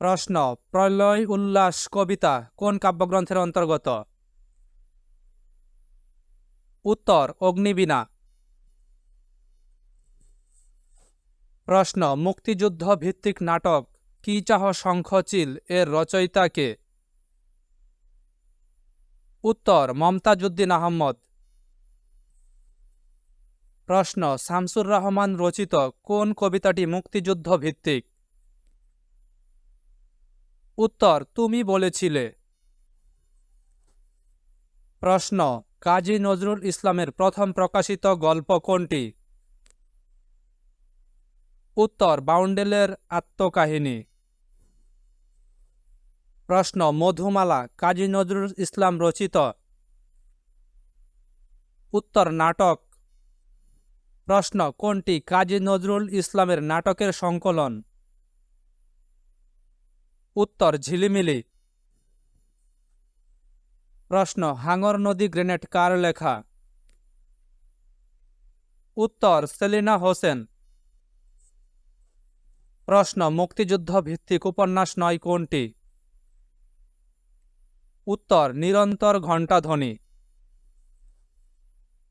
প্রশ্ন, প্রলয় উল্লাস কবিতা কোন কাব্যগ্রন্থের অন্তর্গত? উত্তর, অগ্নিবীণা। প্রশ্ন মুক্তিযুদ্ধ ভিত্তিক নাটক কি চাহ শঙ্খচিল এর রচয়িতাকে উত্তর, মমতাজুদ্দিন আহমদ প্রশ্ন, শামসুর রহমান রচিত কোন কবিতাটি মুক্তিযুদ্ধ ভিত্তিক উত্তর তুমি বলেছিলে। প্রশ্ন, কাজী নজরুল ইসলামের প্রথম প্রকাশিত গল্প কোনটি? উত্তর, বাউন্ডেলের আত্মকাহিনী। প্রশ্ন, মধুমালা, কাজী নজরুল ইসলাম রচিত। উত্তর, নাটক। প্রশ্ন, কোনটি কাজী নজরুল ইসলামের নাটকের সংকলন? উত্তর ঝিলিমিলি। প্রশ্ন, হাঙর নদী গ্রেনেড কার লেখা? উত্তর, সেলিনা হোসেন। প্রশ্ন, মুক্তিযুদ্ধ ভিত্তিক উপন্যাস নয় কোনটি? উত্তর, নিরন্তর ঘণ্টাধ্বনি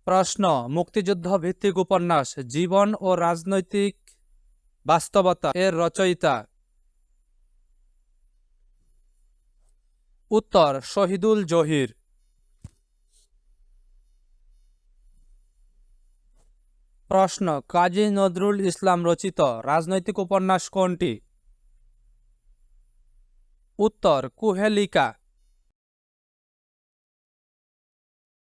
প্রশ্ন, মুক্তিযুদ্ধ ভিত্তিক উপন্যাস, জীবন ও রাজনৈতিক বাস্তবতা এর রচয়িতা। উত্তর শহীদুল জহির। প্রশ্ন কাজী নজরুল ইসলাম রচিত রাজনৈতিক উপন্যাস কোনটি? উত্তর কুহেলিকা।